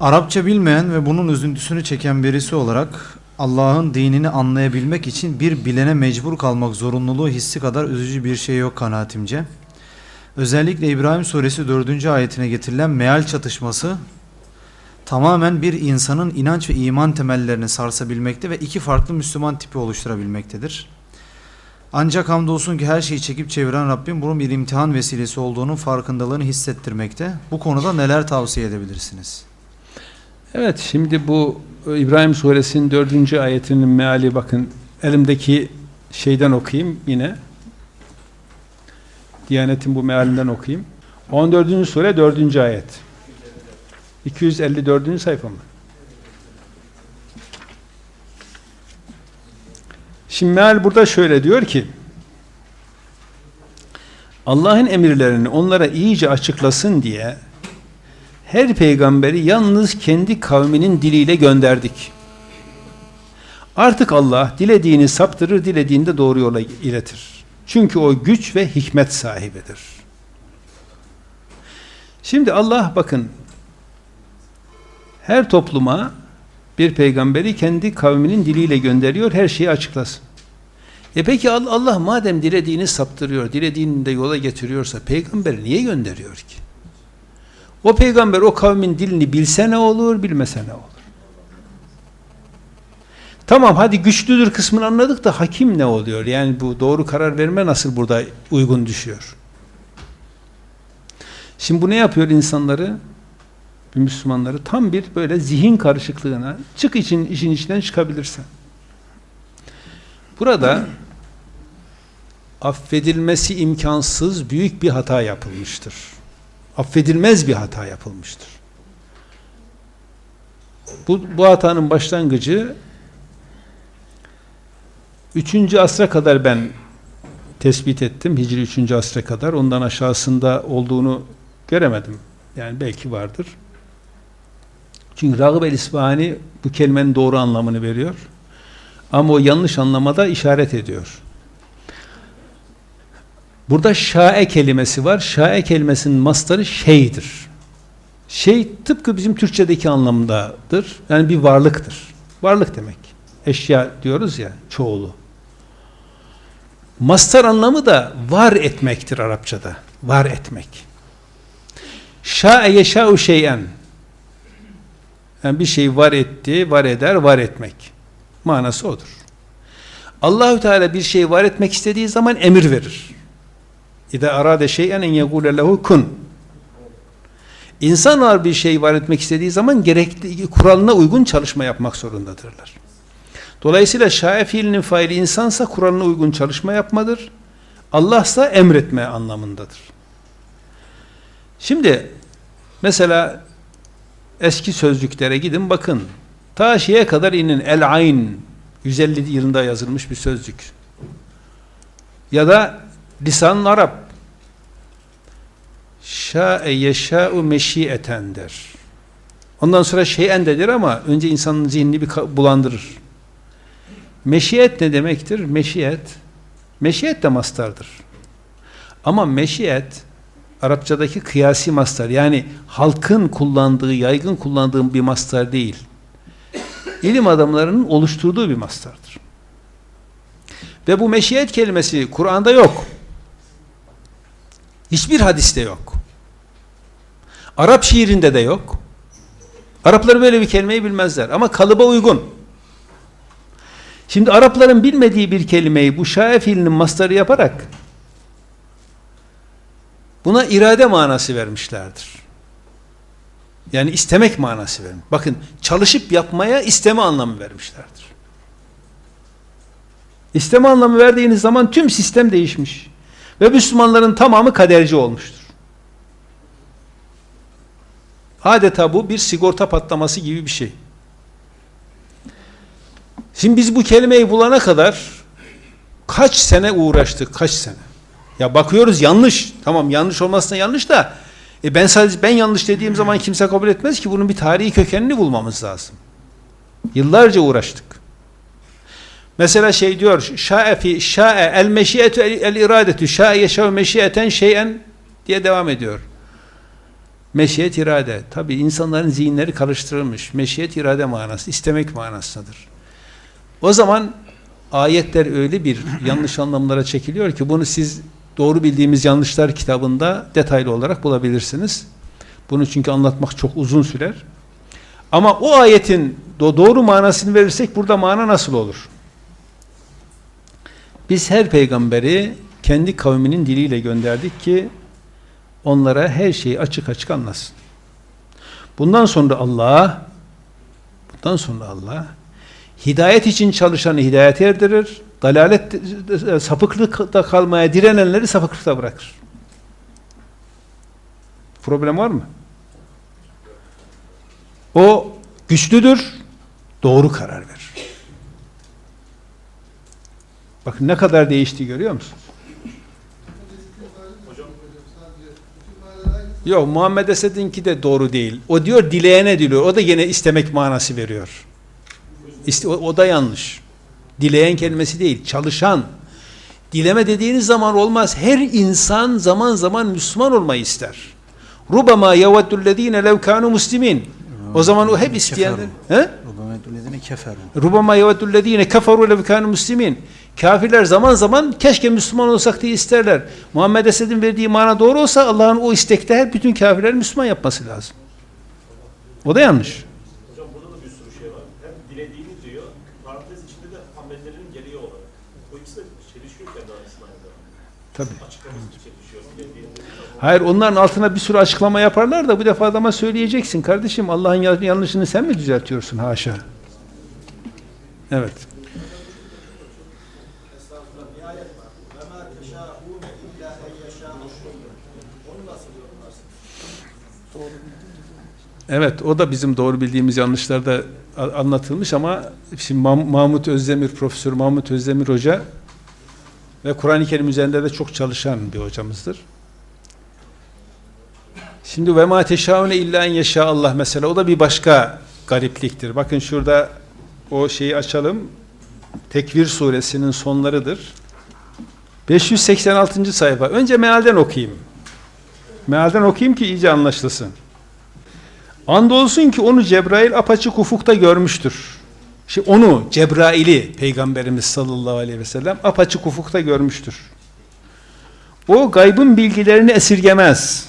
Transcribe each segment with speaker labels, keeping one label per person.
Speaker 1: Arapça bilmeyen ve bunun üzüntüsünü çeken birisi olarak Allah'ın dinini anlayabilmek için bir bilene mecbur kalmak zorunluluğu hissi kadar üzücü bir şey yok kanaatimce. Özellikle İbrahim suresi 4. ayetine getirilen meal çatışması tamamen bir insanın inanç ve iman temellerini sarsabilmekte ve iki farklı Müslüman tipi oluşturabilmektedir. Ancak hamdolsun ki her şeyi çekip çeviren Rabbim bunun bir imtihan vesilesi olduğunun farkındalığını hissettirmekte. Bu konuda neler tavsiye edebilirsiniz?
Speaker 2: Evet şimdi bu e, İbrahim suresinin dördüncü ayetinin meali bakın elimdeki şeyden okuyayım yine. Diyanet'in bu mealinden okuyayım. 14. sure 4. ayet. 254. sayfa mı? Şimdi meal burada şöyle diyor ki Allah'ın emirlerini onlara iyice açıklasın diye her peygamberi yalnız kendi kavminin diliyle gönderdik. Artık Allah dilediğini saptırır, dilediğini de doğru yola iletir. Çünkü o güç ve hikmet sahibidir. Şimdi Allah bakın her topluma bir peygamberi kendi kavminin diliyle gönderiyor, her şeyi açıklasın. E peki Allah madem dilediğini saptırıyor, dilediğini de yola getiriyorsa peygamberi niye gönderiyor ki? O peygamber o kavmin dilini bilse ne olur, bilmese ne olur? Tamam hadi güçlüdür kısmını anladık da hakim ne oluyor? Yani bu doğru karar verme nasıl burada uygun düşüyor? Şimdi bu ne yapıyor insanları? Müslümanları tam bir böyle zihin karışıklığına çık için işin içinden çıkabilirsen. Burada affedilmesi imkansız büyük bir hata yapılmıştır. Affedilmez bir hata yapılmıştır. Bu, bu hatanın başlangıcı 3. asra kadar ben tespit ettim. Hicri 3. asra kadar. Ondan aşağısında olduğunu göremedim. Yani belki vardır. Çünkü Ragıb el-İsfahani bu kelimenin doğru anlamını veriyor. Ama o yanlış anlamada işaret ediyor. Burada şae kelimesi var. Şae kelimesinin mastarı şeydir. Şey tıpkı bizim Türkçedeki anlamındadır. Yani bir varlıktır. Varlık demek. Eşya diyoruz ya çoğulu. Mastar anlamı da var etmektir Arapçada. Var etmek. Şa'e yeşâ'u şey'en yani bir şey var etti, var eder, var etmek. Manası odur. Allahü Teala bir şey var etmek istediği zaman emir verir. İde arade şey'en en yegule lehu kun. İnsanlar bir şey var etmek istediği zaman gerekli kuralına uygun çalışma yapmak zorundadırlar. Dolayısıyla şae fiilinin faili insansa kuralına uygun çalışma yapmadır. Allahsa emretme anlamındadır. Şimdi mesela eski sözlüklere gidin bakın. Ta şeye kadar inin El Ayn 150 yılında yazılmış bir sözlük. Ya da lisan Arap şa'e yeşâ'u meşi'eten der. Ondan sonra şeyen dedir ama önce insanın zihnini bir bulandırır. Meşiyet ne demektir? Meşiyet meşiyet de mastardır. Ama meşiyet Arapçadaki kıyasi mastar yani halkın kullandığı, yaygın kullandığı bir mastar değil. İlim adamlarının oluşturduğu bir mastardır. Ve bu meşiyet kelimesi Kur'an'da yok. Hiçbir hadiste yok. Arap şiirinde de yok. Araplar böyle bir kelimeyi bilmezler ama kalıba uygun. Şimdi Arapların bilmediği bir kelimeyi bu şae fiilinin mastarı yaparak buna irade manası vermişlerdir. Yani istemek manası vermiş. Bakın çalışıp yapmaya isteme anlamı vermişlerdir. İsteme anlamı verdiğiniz zaman tüm sistem değişmiş. Ve Müslümanların tamamı kaderci olmuştur. Adeta bu bir sigorta patlaması gibi bir şey. Şimdi biz bu kelimeyi bulana kadar kaç sene uğraştık, kaç sene. Ya bakıyoruz yanlış. Tamam yanlış olmasına yanlış da e ben sadece ben yanlış dediğim zaman kimse kabul etmez ki bunun bir tarihi kökenini bulmamız lazım. Yıllarca uğraştık. Mesela şey diyor şa'e fi şa'e el meşiyetu el iradetü şa'e yeşev meşiyeten şeyen diye devam ediyor. Meşiyet irade. Tabi insanların zihinleri karıştırılmış. Meşiyet irade manası, istemek manasıdır. O zaman ayetler öyle bir yanlış anlamlara çekiliyor ki bunu siz doğru bildiğimiz yanlışlar kitabında detaylı olarak bulabilirsiniz. Bunu çünkü anlatmak çok uzun sürer. Ama o ayetin do- doğru manasını verirsek burada mana nasıl olur? Biz her peygamberi kendi kavminin diliyle gönderdik ki onlara her şeyi açık açık anlasın. Bundan sonra Allah bundan sonra Allah hidayet için çalışanı hidayete erdirir, dalalet sapıklıkta kalmaya direnenleri sapıklıkta bırakır. Problem var mı? O güçlüdür, doğru karar verir. Bakın ne kadar değişti görüyor musunuz? Yok Muhammed Esed'inki de doğru değil. O diyor dileyene diliyor. O da yine istemek manası veriyor. İste, o, o da yanlış. Dileyen kelimesi değil, çalışan. Dileme dediğiniz zaman olmaz. Her insan zaman zaman Müslüman olmayı ister. Rubama yeveddullezine lev kanu muslimin. O zaman o hep isteyenler. He? Rubama yeveddullezine keferu lev kanu muslimin. Kafirler zaman zaman keşke Müslüman olsak diye isterler. Muhammed Esed'in verdiği mana doğru olsa Allah'ın o istekte her bütün kafirleri Müslüman yapması lazım. O da yanlış.
Speaker 3: Hocam burada da bir sürü şey var. Hem dilediğini diyor, parantez içinde de amellerin gereği olarak. O ikisi de çelişiyor kendi arasında.
Speaker 2: Tabii.
Speaker 3: Açıklaması çelişiyor.
Speaker 2: Hayır onların altına bir sürü açıklama yaparlar da bu defa adama söyleyeceksin. Kardeşim Allah'ın ya- yanlışını sen mi düzeltiyorsun? Haşa. Evet. Evet o da bizim doğru bildiğimiz yanlışlarda anlatılmış ama şimdi Mah- Mahmut Özdemir, Profesör Mahmut Özdemir Hoca ve Kur'an-ı Kerim üzerinde de çok çalışan bir hocamızdır. Şimdi ve ma teşaune illa en yeşâ Allah mesela o da bir başka garipliktir. Bakın şurada o şeyi açalım. Tekvir suresinin sonlarıdır. 586. sayfa. Önce mealden okuyayım. Mealden okuyayım ki iyice anlaşılsın. Andolsun ki onu Cebrail apaçık ufukta görmüştür. Şimdi onu Cebrail'i Peygamberimiz sallallahu aleyhi ve sellem apaçık ufukta görmüştür. O gaybın bilgilerini esirgemez.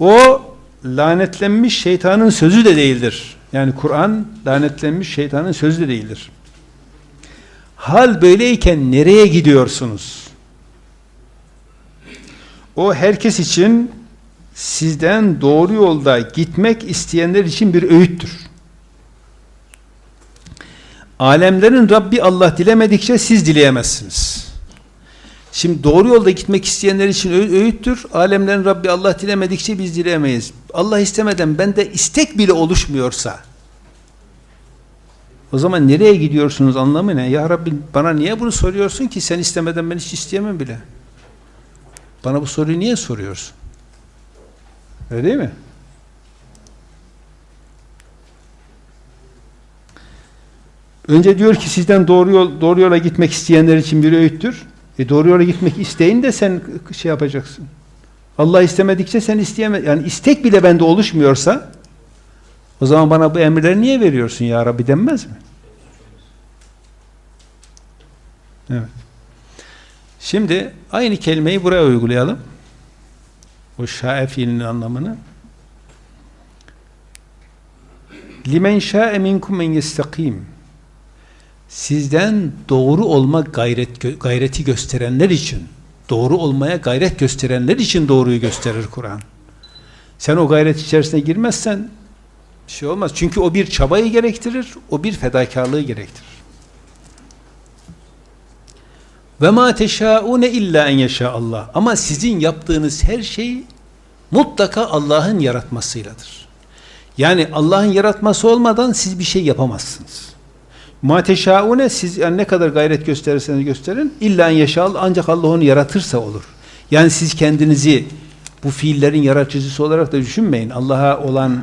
Speaker 2: O lanetlenmiş şeytanın sözü de değildir. Yani Kur'an lanetlenmiş şeytanın sözü de değildir. Hal böyleyken nereye gidiyorsunuz? O herkes için sizden doğru yolda gitmek isteyenler için bir öğüttür. Alemlerin Rabbi Allah dilemedikçe siz dileyemezsiniz. Şimdi doğru yolda gitmek isteyenler için öğüttür. Alemlerin Rabbi Allah dilemedikçe biz dileyemeyiz. Allah istemeden bende istek bile oluşmuyorsa o zaman nereye gidiyorsunuz anlamı ne? Ya Rabbi bana niye bunu soruyorsun ki sen istemeden ben hiç isteyemem bile. Bana bu soruyu niye soruyorsun? Öyle değil mi? Önce diyor ki sizden doğru yol doğru yola gitmek isteyenler için bir öğüttür. E doğru yola gitmek isteyin de sen şey yapacaksın. Allah istemedikçe sen isteyemez. Yani istek bile bende oluşmuyorsa o zaman bana bu emirleri niye veriyorsun ya Rabbi denmez mi? Evet. Şimdi aynı kelimeyi buraya uygulayalım. O şa'e fiilinin anlamını. Limen şa'e minkum men yestakim. Sizden doğru olma gayret gayreti gösterenler için, doğru olmaya gayret gösterenler için doğruyu gösterir Kur'an. Sen o gayret içerisine girmezsen şey olmaz. Çünkü o bir çabayı gerektirir, o bir fedakarlığı gerektirir. Ve ma teşaune illa en yeşâ Allah. Ama sizin yaptığınız her şey mutlaka Allah'ın yaratmasıyladır. Yani Allah'ın yaratması olmadan siz bir şey yapamazsınız. Ma teşaune siz yani ne kadar gayret gösterirseniz gösterin illa en yeşâ Allah ancak Allah onu yaratırsa olur. Yani siz kendinizi bu fiillerin yaratıcısı olarak da düşünmeyin. Allah'a olan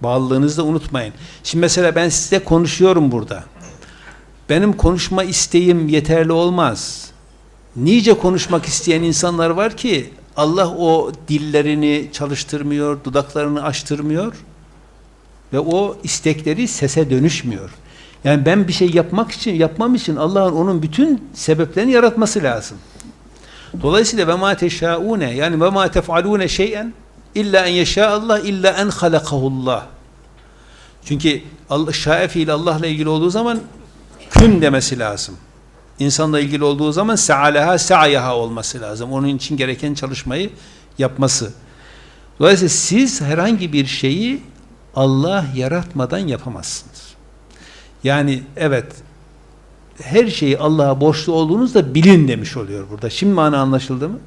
Speaker 2: bağlılığınızı da unutmayın. Şimdi mesela ben size konuşuyorum burada. Benim konuşma isteğim yeterli olmaz. Nice konuşmak isteyen insanlar var ki Allah o dillerini çalıştırmıyor, dudaklarını açtırmıyor ve o istekleri sese dönüşmüyor. Yani ben bir şey yapmak için, yapmam için Allah'ın onun bütün sebeplerini yaratması lazım. Dolayısıyla ve ma teşaune yani ve ma tef'alune şey'en illa en yeşâ Allah illa en halakahullah. Çünkü Allah şae fiil Allah'la ilgili olduğu zaman kün demesi lazım. İnsanla ilgili olduğu zaman sa'aleha sa'yaha olması lazım. Onun için gereken çalışmayı yapması. Dolayısıyla siz herhangi bir şeyi Allah yaratmadan yapamazsınız. Yani evet her şeyi Allah'a borçlu olduğunuzda bilin demiş oluyor burada. Şimdi mana anlaşıldı mı?